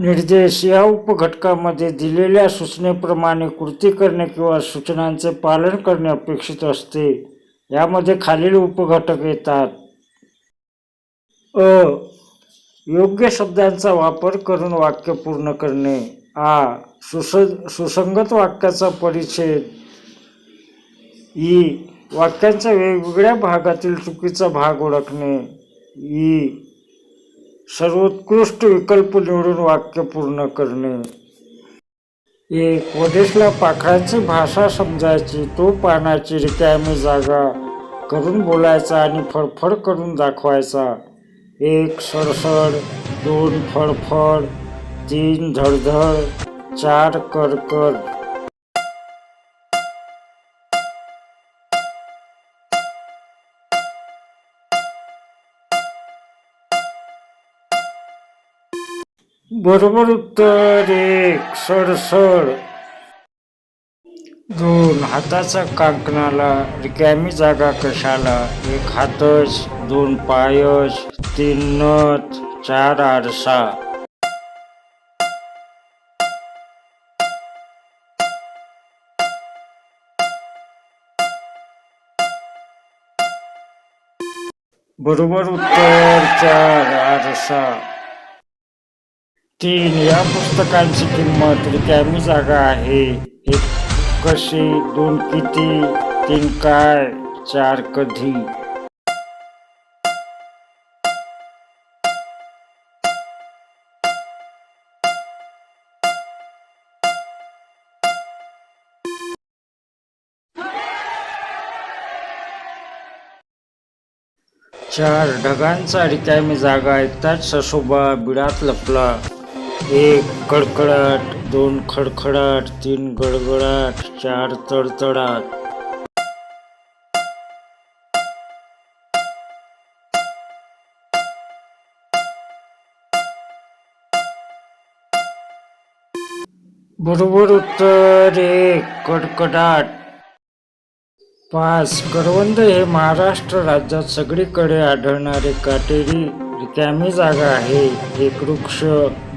निर्देश या उपघटकामध्ये दिलेल्या सूचनेप्रमाणे कृती करणे किंवा सूचनांचे पालन करणे अपेक्षित असते. यामध्ये खालील उपघटक येतात. अ. योग्य शब्दांचा वापर करून वाक्य पूर्ण करणे. आ. सुस सुसंगत वाक्याचा परिच्छेद. ई. वाक्यांच्या वेगवेगळ्या भागातील चुकीचा भाग ओळखणे. ई. सर्वोत्कृष्ट विकल्प निवडून वाक्य पूर्ण करणे. एक वदेशला पाखराची भाषा समजायची तो पानाची रिकामी जागा करून बोलायचा आणि फडफड करून दाखवायचा. एक सडसड दोन फडफड तीन धडधड चार करकर बरोबर उत्तर एक सडसड. दोन हाताचा कांकणाला रिकामी जागा कशाला? एक हातच दोन पायच तीन नथ चार आरसा. बरोबर उत्तर चार आरसा. तीन या पुस्तकांची किंमत रिकामी जागा आहे. एक कशी दोन किती तीन काय चार कधी? चार ढगांचा रिकामी जागा ऐकताच सशोभा बिडात लपला. एक कडकडाट दोन खडखडाट तीन गडगडाट चार तडतडाट. बरोबर उत्तर एक कडकडाट. पाच करवंद हे महाराष्ट्र राज्यात सगळीकडे आढळणारे काटेरी रिकामी जागा आहे. एक वृक्ष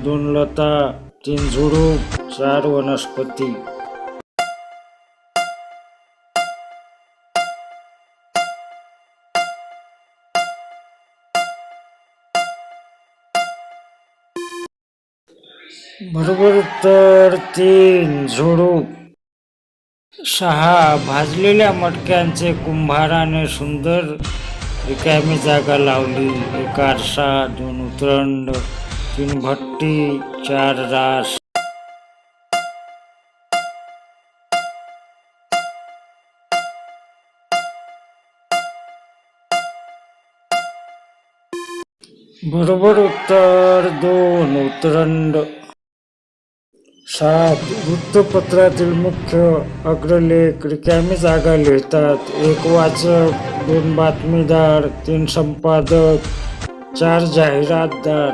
दोन लता तीन झुडूप चार वनस्पती. बरोबर तर तीन झुडूप सहा भाजलेल्या मटक्यांचे कुंभाराने सुंदर रिकामी जागा लावली. एक आरसा दोन उतरंड तीन भट्टी चार रास. बरोबर उत्तर दोन उतरंड. सात वृत्तपत्रातील मुख्य अग्रलेख रिकामी जागा लिहितात. एक वाचक दोन बातमीदार तीन संपादक चार जाहिरातदार.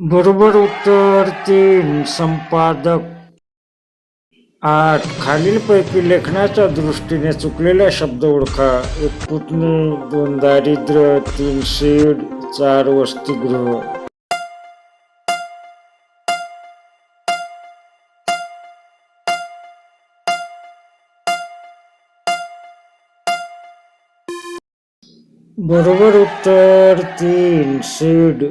बरोबर उत्तर तीन संपादक आठ खालीलपैकी लेखनाच्या दृष्टीने चुकलेला शब्द ओळखा. एक पुतणी दोन दारिद्र्य तीन शेड चार वसतिगृह. बरोबर उत्तर तीन शेड.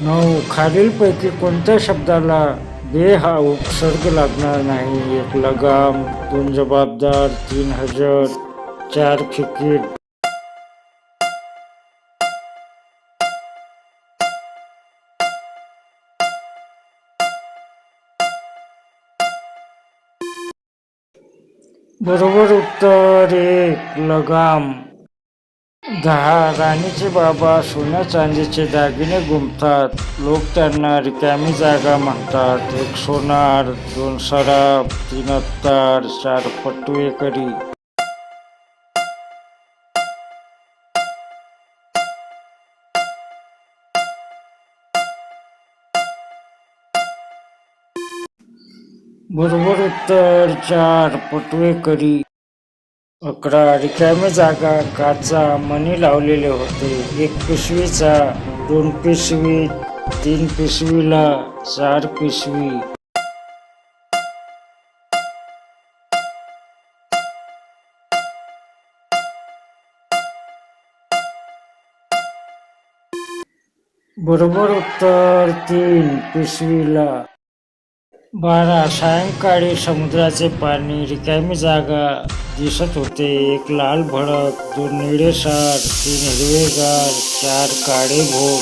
नऊ. खालीलपैकी कोणत्या शब्दाला बे उपसर्ग लागणार नाही, एक लगाम दोन जबाबदार तीन हजर, चार फिकीर। बरोबर उत्तर एक लगाम। राणीचे बाबा सोन्या चांदीचे दागिने गुंफतात. लोक त्यांना रिकामी जागा म्हणतात एक सोनार दोन सराफ तीन अत्तार चार पटवेकरी बरोबर उत्तर चार पटवे करी अकरा रिकाम्या जागा काचा मणी लावलेले होते. एक पिशवीचा दोन पिशवी तीन पिशवीला चार पिशवी. बरोबर उत्तर तीन पिशवीला. बारा सायंकाळी समुद्राचे पाणी रिकामी जागा दिसत होते. एक लाल भडक दोन निळे सार तीन हिरवेगार चार काळे भोग.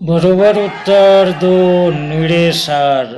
बरोबर उत्तर दोन निळे सार.